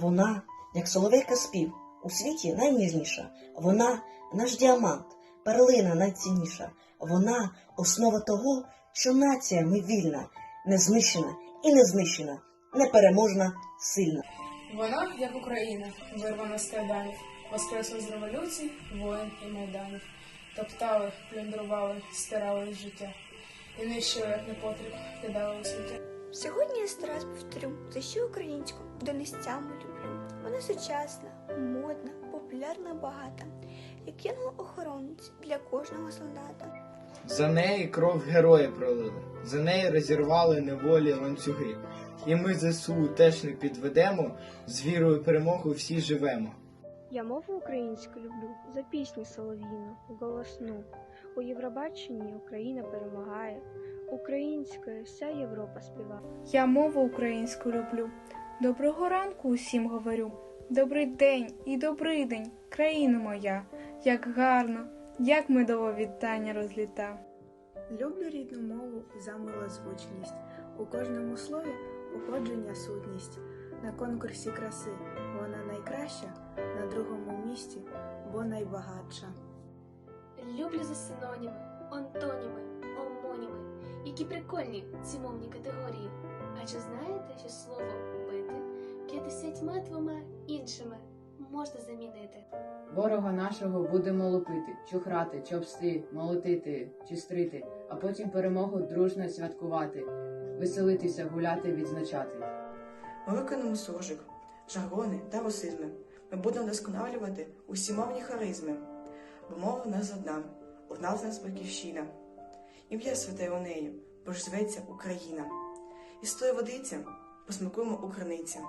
Вона, як соловейка спів, у світі найніжніша. Вона наш діамант, перлина найцінніша. Вона основа того, що нація ми вільна, незнищена і незнищена, непереможна, сильна. Вона, як Україна, вирвана з кайданів, воскресла з революцій, воїн і майданів. Топтали, плюндрували, стирали з життя. І нищили, як непотріб, кидали у сміття. Сьогодні я сто раз повторю, за що українську донестями люблю. Вона сучасна, модна, популярна, багата, як янгол-охоронець для кожного солдата. За неї кров герої пролили, за неї розірвали неволі ланцюги. І ми ЗСУ теж не підведемо, з вірою перемогу всі живемо. Я мову українську люблю за пісню солов'їну, голосну. У Євробаченні Україна перемагає, українською вся Європа співає. Я мову українську люблю. Доброго ранку усім говорю. Добрий день і добрий день, країна моя, як гарно, як медово вітання розліта. Люблю рідну мову за милозвучність. У кожному слові походження сутність. На конкурсі краси вона найкраща, на другому місці, бо найбагатша. Люблю за синоніми, які прикольні ці мовні категорії. А чи знаєте, що слово бити п'ятдесятьма двома іншими можна замінити? Ворога нашого будемо лупити, чухрати, чопсти, молотити, чистрити, а потім перемогу дружно святкувати, веселитися, гуляти, відзначати. Ми виконуємо суржик, жаргони та русизми. Ми будемо вдосконалювати усі мовні харизми, бо мова в нас одна, одна з нас батьківщина. Ім'я святе у неї, бо Україна. І з тої водиці посмакуємо у криниця.